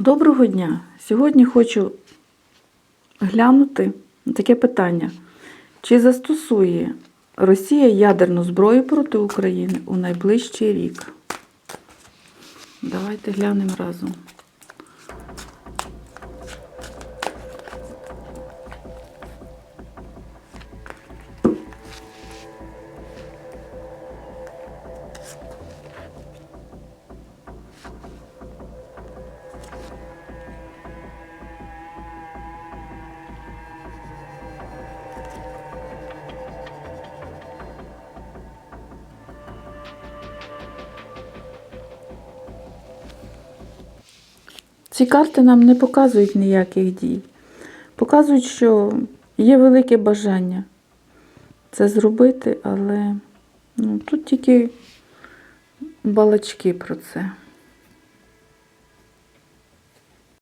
Доброго дня! Сьогодні хочу глянути таке питання. Чи застосує Росія ядерну зброю проти України у найближчий рік? Давайте глянемо разом. Ці карти нам не показують ніяких дій. Показують, що є велике бажання це зробити, але ну, тут тільки балачки про це.